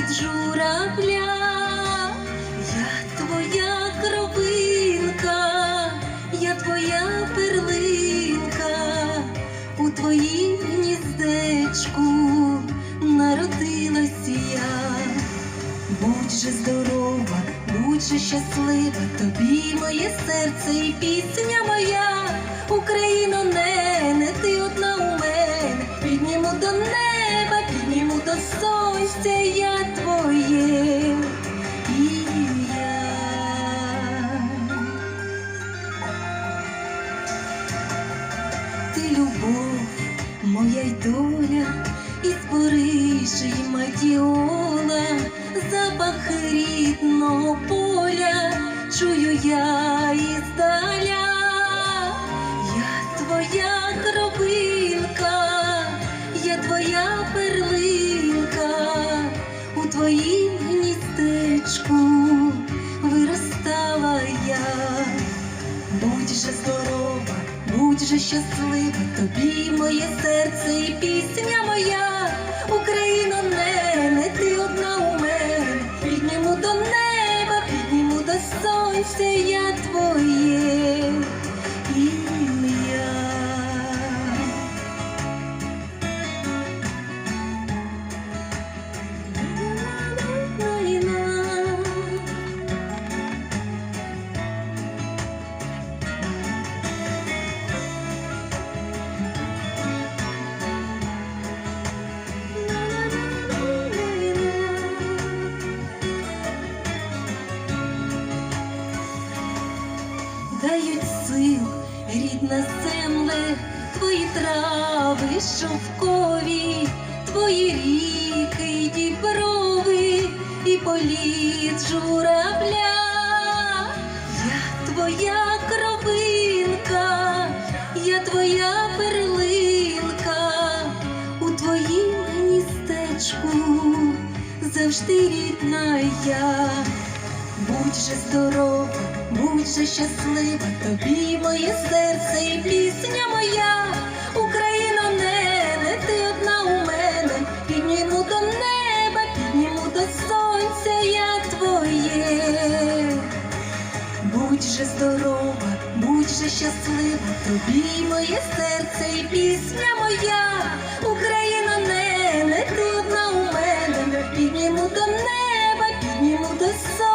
від журавля, я твоя кровинка, я твоя перлинка, у твоїм гніздечку народилась я, будь же здорова, будь же щаслива, тобі моє серце і пісня моя, Україно не ти одна у мене, підніму до неба, підніму до сонця я. Любов, моя й доля, із Парижа й Мадіола, запах рідного поля, чую я іздаля, я твоя кровинка, я твоя перлинка, у твоїм я. Будь же здорова, будь же щаслива, тобі моє серце і пісня моя. Україно, не, не ти одна у мене. Підніму до неба, підніму до сонця, я твоє дають сил, рідна земле, твої трави шовкові, твої ріки й діброви, і політ журавля. Я твоя кровинка, я твоя перлинка, у твоїм гніздечку завжди рідна я. Будь же здорова, будь же щаслива, тобі моє серце і пісня моя, Україна не ти одна у мене, підніму до неба, підніму до сонця, я твоє, будь же здорова, будь же щаслива, тобі моє серце і пісня моя, Україна не ти одна у мене, підніму до неба, підніму до сонця.